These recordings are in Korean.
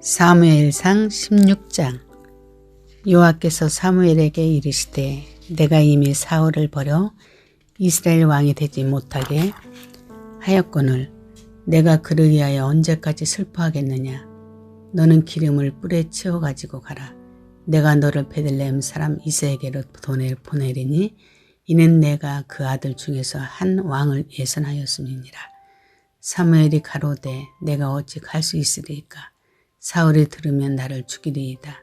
사무엘상 16장. 여호와께서 사무엘에게 이르시되 내가 이미 사울을 버려 이스라엘 왕이 되지 못하게 하였거늘 내가 그를 위하여 언제까지 슬퍼하겠느냐? 너는 기름을 뿔에 채워 가지고 가라. 내가 너를 베들레헴 사람 이세에게로 보내, 보내리니 이는 내가 그 아들 중에서 한 왕을 예선하였음이니라. 사무엘이 가로되 내가 어찌 갈 수 있으리까 사울이 들으면 나를 죽이리이다.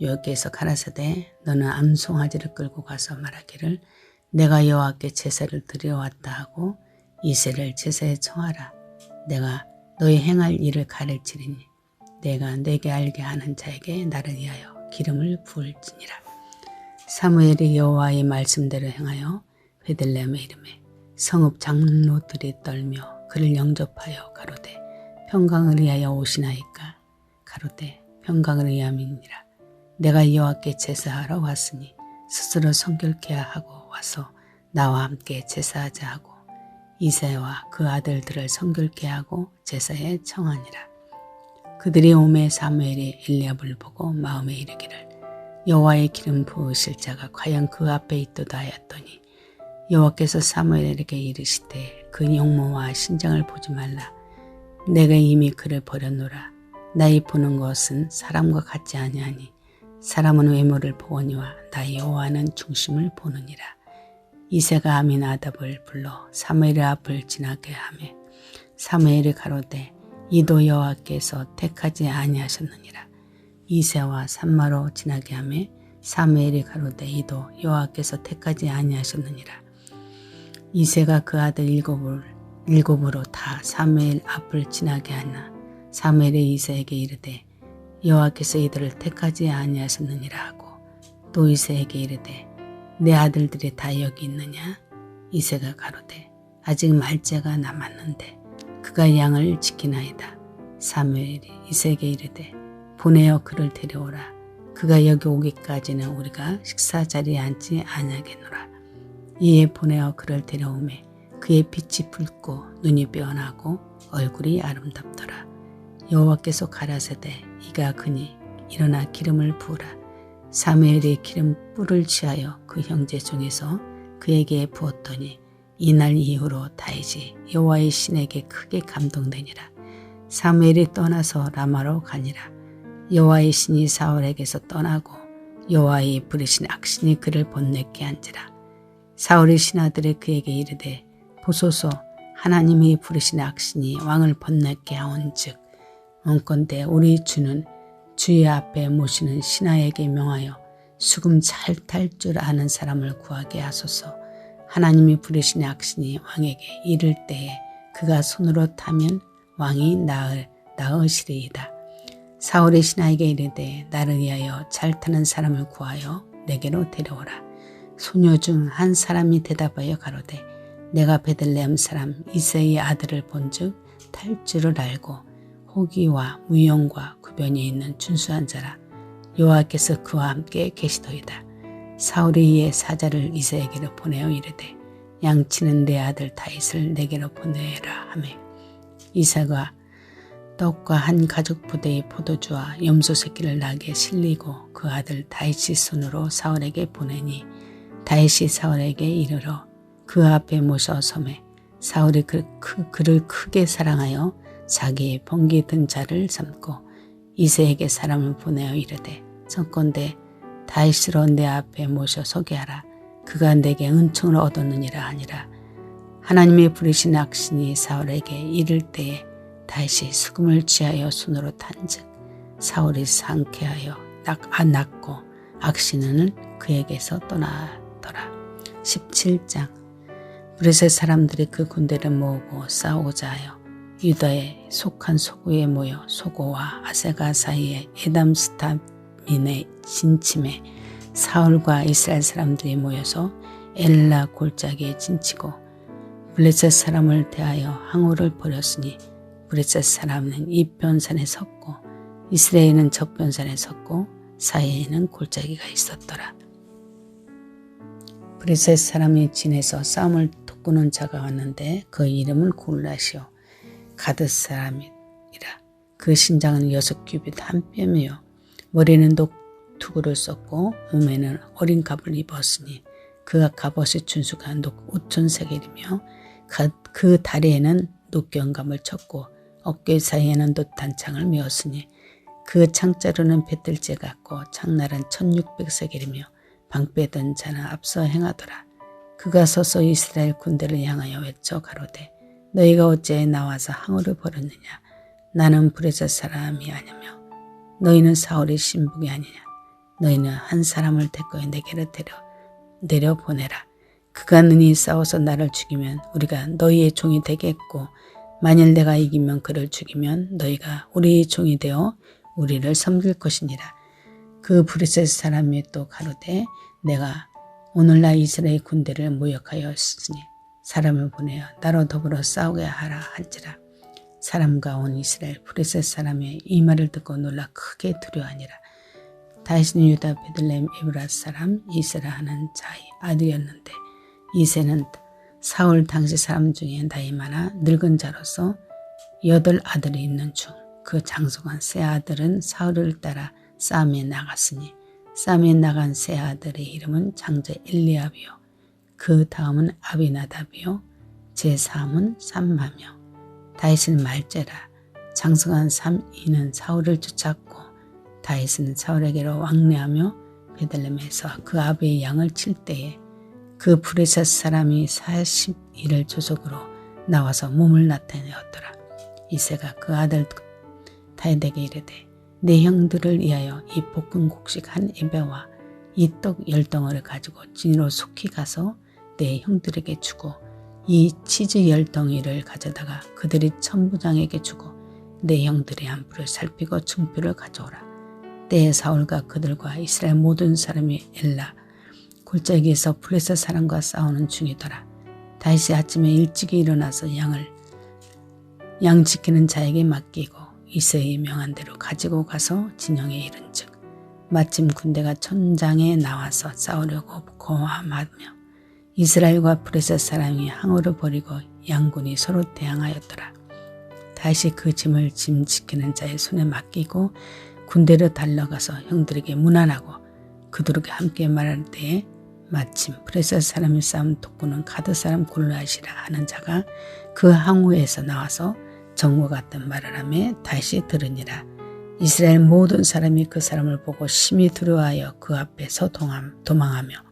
여호와께서 가라사대 너는 암송아지를 끌고 가서 말하기를 내가 여호와께 제사를 드려왔다 하고 이세를 제사에 청하라. 내가 너의 행할 일을 가르치리니 내가 내게 알게 하는 자에게 나를 위하여 기름을 부을지니라. 사무엘이 여호와의 말씀대로 행하여 베들레헴의 이름에 성읍 장로들이 떨며 그를 영접하여 가로되 평강을 위하여 오시나이까 가로되 평강을 위함이니라. 내가 여호와께 제사하러 왔으니 스스로 성결케 하고 와서 나와 함께 제사하자 하고 이세와 그 아들들을 성결케 하고 제사에 청하니라. 그들이 오매 사무엘이 엘리압을 보고 마음에 이르기를 여호와의 기름 부으실 자가 과연 그 앞에 있도다 하였더니 여호와께서 사무엘에게 이르시되 그 용모와 신장을 보지 말라. 내가 이미 그를 버렸노라. 나의 보는 것은 사람과 같지 아니하니 사람은 외모를 보거니와 나의 여호와는 중심을 보느니라. 이세가 아미 나답을 불러 사무엘 앞을 지나게 하매 사무엘이 가로되 이도 여호와께서 택하지 아니하셨느니라. 이세와 산마로 지나게 하매 사무엘이 가로되 이도 여호와께서 택하지 아니하셨느니라. 이세가 그 아들 일곱을 일곱으로 다 사무엘 앞을 지나게 하나 사무엘이 이세에게 이르되 여호와께서 이들을 택하지 아니하셨느니라 하고 또 이세에게 이르되 내 아들들이 다 여기 있느냐? 이세가 가로되 아직 말째가 남았는데 그가 양을 지키나이다. 사무엘이 이세에게 이르되 보내어 그를 데려오라. 그가 여기 오기까지는 우리가 식사 자리에 앉지 아니하겠노라. 이에 보내어 그를 데려오매 그의 빛이 붉고 눈이 빼어나고 얼굴이 아름답더라 여호와께서 가라사대 이가 그니 일어나 기름을 부으라. 사무엘이 기름 뿔을 취하여 그 형제 중에서 그에게 부었더니 이날 이후로 다윗이 여호와의 신에게 크게 감동되니라. 사무엘이 떠나서 라마로 가니라. 여호와의 신이 사울에게서 떠나고 여호와의 부리신 악신이 그를 번뇌케 한지라. 사울의 신하들이 그에게 이르되 보소서 하나님이 부르신 악신이 왕을 번뇌케 하온즉 원건대 우리 주는 주의 앞에 모시는 신하에게 명하여 수금 잘 탈 줄 아는 사람을 구하게 하소서. 하나님이 부르신 악신이 왕에게 이를 때에 그가 손으로 타면 왕이 나을 나으시리이다. 사울의 신하에게 이르되 나를 위하여 잘 타는 사람을 구하여 내게로 데려오라. 소녀 중 한 사람이 대답하여 가로되 내가 베들레헴 사람 이세의 아들을 본즉 탈 줄을 알고 호기와 무용과 구변이 있는 준수한 자라 여호와께서 그와 함께 계시더이다. 사울이 이에 사자를 이세에게로 보내어 이르되 양치는 내 아들 다윗을 내게로 보내라 하매 이사가 떡과 한 가죽 부대의 포도주와 염소 새끼를 나게 실리고 그 아들 다윗의 손으로 사울에게 보내니 다윗이 사울에게 이르러 그 앞에 모셔 섬에 사울이 그, 그, 그를 크게 사랑하여 자기의 번기 든 자를 삼고 이세에게 사람을 보내어 이르되 성건대 다윗으로 내 앞에 모셔 서게 하라. 그가 내게 은총을 얻었느니라 하니라. 하나님의 부르신 악신이 사울에게 이를 때에 다윗이 수금을 취하여 손으로 탄즉 사울이 상쾌하여 낙고 악신은 그에게서 떠나더라. 17장 브레셋 사람들이 그 군대를 모으고 싸우고자 하여 유다에 속한 소고에 모여 소고와 아세가 사이에 에담 스타민의 진침에 사울과 이스라엘 사람들이 모여서 엘라 골짜기에 진치고 블레셋 사람을 대하여 항우를 벌였으니 블레셋 사람은 이 변산에 섰고 이스라엘은 저 변산에 섰고 사이에는 골짜기가 있었더라. 블레셋 사람이 진에서 싸움을 돋구는 자가 왔는데 그 이름은 골라시오 가드 사람이라 그 신장은 여섯 규빗 한 뼘이요 머리는 녹투구를 썼고 몸에는 어린 갑을 입었으니 그가 갑옷의 준수가 녹 오천 세겔이며 그 다리에는 녹경감을 쳤고 어깨 사이에는 돛단창을 메었으니 그 창자루는 배틀째 같고 창날은 천육백 세겔이며 방패던 자는 앞서 행하더라. 그가 서서 이스라엘 군대를 향하여 외쳐 가로되 너희가 어째 나와서 항우를 벌였느냐? 나는 브레셋 사람이 아니며 너희는 사울의 신복이 아니냐? 너희는 한 사람을 데리고 내게로 데려 내려 보내라. 그가 능히 싸워서 나를 죽이면 우리가 너희의 종이 되겠고 만일 내가 이기면 그를 죽이면 너희가 우리의 종이 되어 우리를 섬길 것이니라. 그 브레셋 사람이 또 가로되 내가 오늘날 이스라엘 군대를 모욕하였으니 사람을 보내어 나로 더불어 싸우게 하라 한지라. 사람과 온 이스라엘 브레셋 사람의 이 말을 듣고 놀라 크게 두려워하니라. 다시는 유다 베들레헴 에브라 사람 이세라 하는 자의 아들이었는데 이세는 사울 당시 사람 중에 나이 많아 늙은 자로서 여덟 아들이 있는 중 그 장성한 세 아들은 사울을 따라 싸움에 나갔으니 싸움에 나간 세 아들의 이름은 장자 엘리압이요 그 다음은 아비나답이요. 제3은 삼마며 다윗은 말제라. 장성한 삼이는 사울을 쫓았고 다윗은 사울에게로 왕래하며 베들렘에서 그 아비의 양을 칠 때에 그 브레셋 사람이 41을 조속으로 나와서 몸을 나타내었더라. 이세가 그 아들 다윗에게 이르되 내 형들을 위하여 이 볶은 곡식 한 입에와 이 떡 열 덩어를 가지고 진으로 속히 가서 내 형들에게 주고 이 치즈 열 덩이를 가져다가 그들이 천부장에게 주고 내 형들의 안부를 살피고 증표를 가져오라. 때에 사울과 그들과 이스라엘 모든 사람이 엘라 골짜기에서 블레셋 사람과 싸우는 중이더라. 다시 아침에 일찍이 일어나서 양을 양 지키는 자에게 맡기고 이세의 명한 대로 가지고 가서 진영에 이른즉 마침 군대가 천장에 나와서 싸우려고 고함하며 이스라엘과 브레셋 사람이 항우를 벌이고 양군이 서로 대항하였더라. 다시 그 짐을 짐 지키는 자의 손에 맡기고 군대로 달려가서 형들에게 문안하고 그들에게 함께 말할 때에 마침 브레셋 사람이 싸움 돕고는 가드 사람 골라시라 하는 자가 그 항우에서 나와서 정과 같은 말을 하며 다시 들으니라. 이스라엘 모든 사람이 그 사람을 보고 심히 두려워하여 그 앞에서 도망하며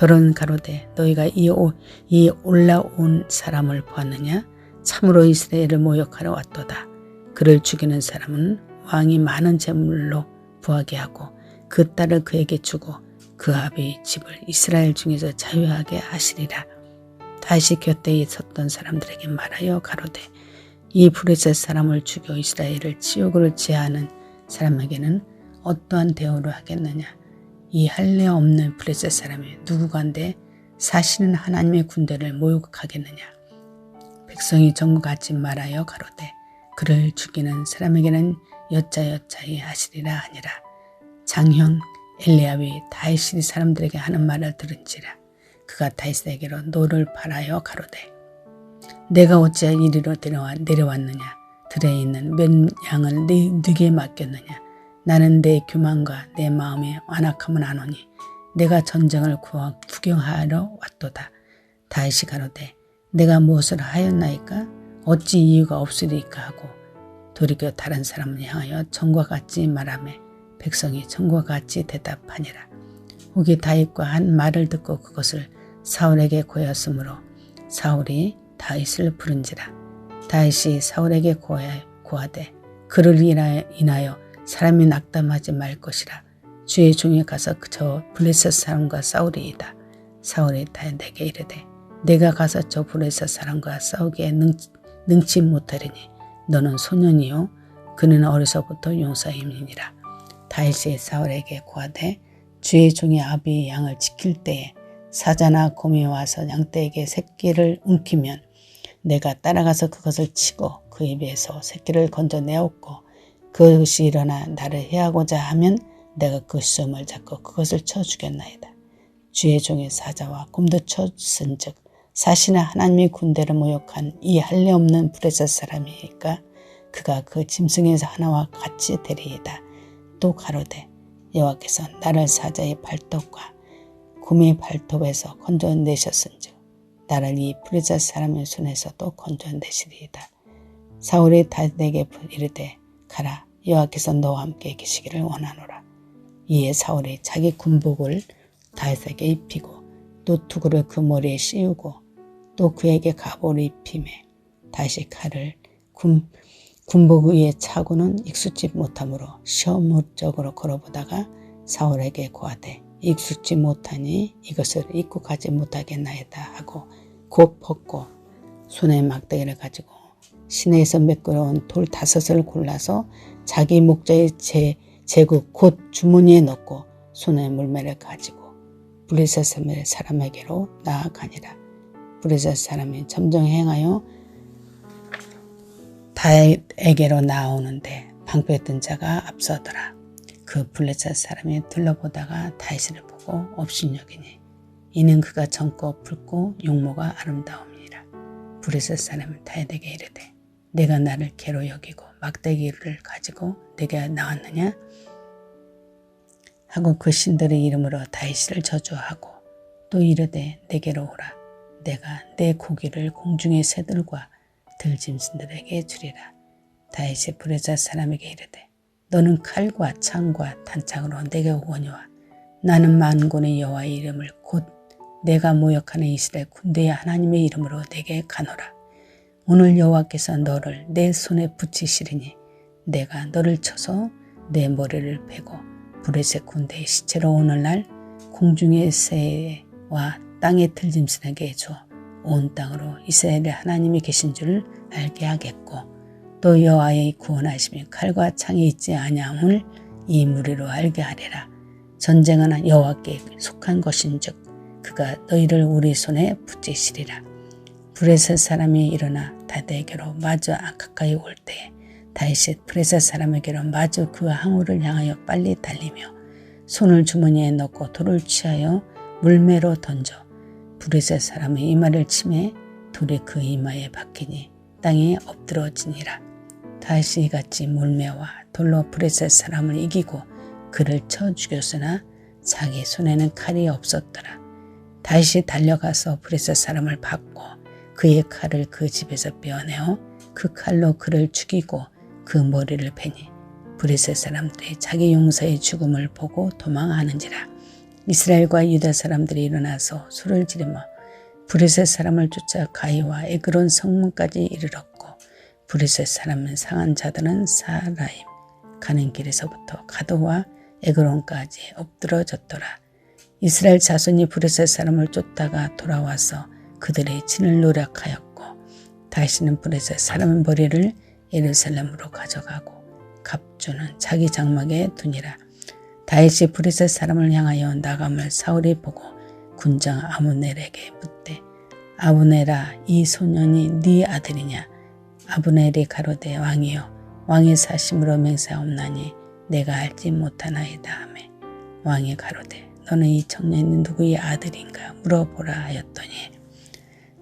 더러운 가로되 너희가 이, 오, 이 올라온 사람을 보았느냐? 참으로 이스라엘을 모욕하러 왔도다. 그를 죽이는 사람은 왕이 많은 재물로 부하게 하고 그 딸을 그에게 주고 그 아비의 집을 이스라엘 중에서 자유하게 하시리라. 다시 곁에 섰던 사람들에게 말하여 가로되 이 브레셋 사람을 죽여 이스라엘을 지옥으로 제하는 사람에게는 어떠한 대우를 하겠느냐? 이 할례 없는 블레셋 사람이 누구간데 사시는 하나님의 군대를 모욕하겠느냐. 백성이 정같이 말하여 가로되 그를 죽이는 사람에게는 여짜여짜히 하시리라 하니라. 장형 엘리압이 다윗이 사람들에게 하는 말을 들은지라 그가 다윗에게로 노를 팔하여 가로되 내가 어찌 이리로 내려왔느냐 들에 있는 몇 양을 네, 네게 맡겼느냐 나는 내 교만과 내 마음의 완악함은 아노니 내가 전쟁을 구경하러 왔도다. 다시 가로되 내가 무엇을 하였나이까 어찌 이유가 없으리까 하고 돌이켜 다른 사람을 향하여 전과 같이 말하며 백성이 전과 같이 대답하니라. 후기 다윗과 한 말을 듣고 그것을 사울에게 고였으므로 사울이 다윗을 부른지라. 다윗이 사울에게 고하되 그를 인하여 사람이 낙담하지 말 것이라. 주의 종에 가서 저 블레셋 사람과 싸우리이다. 사울이 다윗에게 이르되 내가 가서 저 블레셋 사람과 싸우기에 능, 능치 못하리니 너는 소년이요 그는 어려서부터 용사임이니라. 다윗이 사울에게 고하되 주의 종이 아비의 양을 지킬 때에 사자나 곰이 와서 양떼에게 새끼를 움키면 내가 따라가서 그것을 치고 그 입에서 새끼를 건져내었고 그것이 일어나 나를 해하고자 하면 내가 그 시험을 잡고 그것을 쳐 죽였나이다. 주의 종의 사자와 곰도 쳤은 즉 사실은 하나님의 군대를 모욕한 이 할례 없는 브레셋 사람이니까 그가 그 짐승에서 하나와 같이 되리이다. 또 가로되 여호와께서 나를 사자의 발톱과 곰의 발톱에서 건져내셨은즉 나를 이 브레자 사람의 손에서 또 건져내시리이다. 사울이 다윗에게 이르되 가라 여호와께서 너와 함께 계시기를 원하노라. 이에 사울이 자기 군복을 다윗에게 입히고 또 투구를 그 머리에 씌우고 또 그에게 갑옷을 입히매 다시 칼을 군, 군복 위에 차고는 익숙지 못하므로 시험적으로 걸어보다가 사울에게 고하되 익숙지 못하니 이것을 입고 가지 못하겠나이다 하고 곧 벗고 손에 막대기를 가지고 시내에서 매끄러운 돌 다섯을 골라서 자기 목자의 제, 제국 곧 주머니에 넣고 손에 물매를 가지고 브레셋 사람에게로 나아가니라. 브레셋 사람이 점점 행하여 다윗에게로 나오는데 방패했던 자가 앞서더라. 그 블레셋 사람이 둘러보다가 다윗을 보고 업신여기니 이는 그가 젊고 붉고 용모가 아름다움이라. 브레셋 사람은 다윗에게 이르되 내가 나를 개로 여기고 막대기를 가지고 내게 나왔느냐? 하고 그 신들의 이름으로 다윗을 저주하고 또 이르되 내게로 오라. 내가 내 고기를 공중의 새들과 들짐승들에게 주리라. 다윗이 브레자 사람에게 이르되 너는 칼과 창과 단창으로 내게 오거니와 나는 만군의 여호와의 이름을 곧 내가 모욕하는 이스라엘 군대의 하나님의 이름으로 내게 가노라. 오늘 여호와께서 너를 내 손에 붙이시리니 내가 너를 쳐서 내 머리를 베고 브레셋 군대의 시체로 오늘날 공중의 새와 땅의 들짐승에게 줘온 땅으로 이스라엘의 하나님이 계신 줄을 알게 하겠고 또 여호와의 구원하심이 칼과 창이 있지 아니함을 이 무리로 알게 하리라. 전쟁은 여호와께 속한 것인즉 그가 너희를 우리 손에 붙이시리라. 브레셋 사람이 일어나 다대에게로 마주 가까이 올 때에 다윗이 브레셋 사람에게로 마주 그 항우를 향하여 빨리 달리며 손을 주머니에 넣고 돌을 취하여 물매로 던져 브레셋 사람의 이마를 치매 돌이 그 이마에 박히니 땅에 엎드러지니라. 다윗이 같이 물매와 돌로 브레셋 사람을 이기고 그를 쳐 죽였으나 자기 손에는 칼이 없었더라. 다윗이 달려가서 브레셋 사람을 받고 그의 칼을 그 집에서 빼어내어 그 칼로 그를 죽이고 그 머리를 베니 브레셋 사람들이 자기 용사의 죽음을 보고 도망하는지라. 이스라엘과 유다 사람들이 일어나서 술을 지르며 브레셋 사람을 쫓아 가이와 에그론 성문까지 이르렀고 브레셋 사람은 상한 자들은 사라임 가는 길에서부터 가도와 에그론까지 엎드러졌더라. 이스라엘 자손이 브레셋 사람을 쫓다가 돌아와서 그들의 진을 노력하였고 다시는 브레셋 사람의 머리를 예루살렘으로 가져가고 갑주는 자기 장막에 두니라. 다윗이 브레셋 사람을 향하여 나감을 사울이 보고 군장 아브넬에게 묻되 아브넬아 이 소년이 네 아들이냐 아브넬이 가로되 왕이여 왕의 사심으로 맹세하옵나니 내가 알지 못하나이다 하매 왕이 가로되 너는 이 청년이 누구의 아들인가 물어보라 하였더니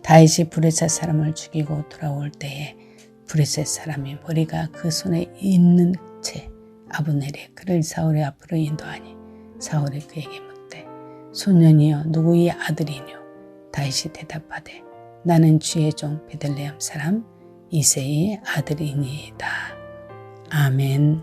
다윗이 브레셋 사람을 죽이고 돌아올 때에 브레셋 사람이 머리가 그 손에 있는 채 아브넬이 그를 사울의 앞으로 인도하니 사울이 그에게 묻되 소년이여 누구의 아들이뇨 다윗이 대답하되 나는 주의 종 베들레헴 사람 이세의 아들이니이다. 아멘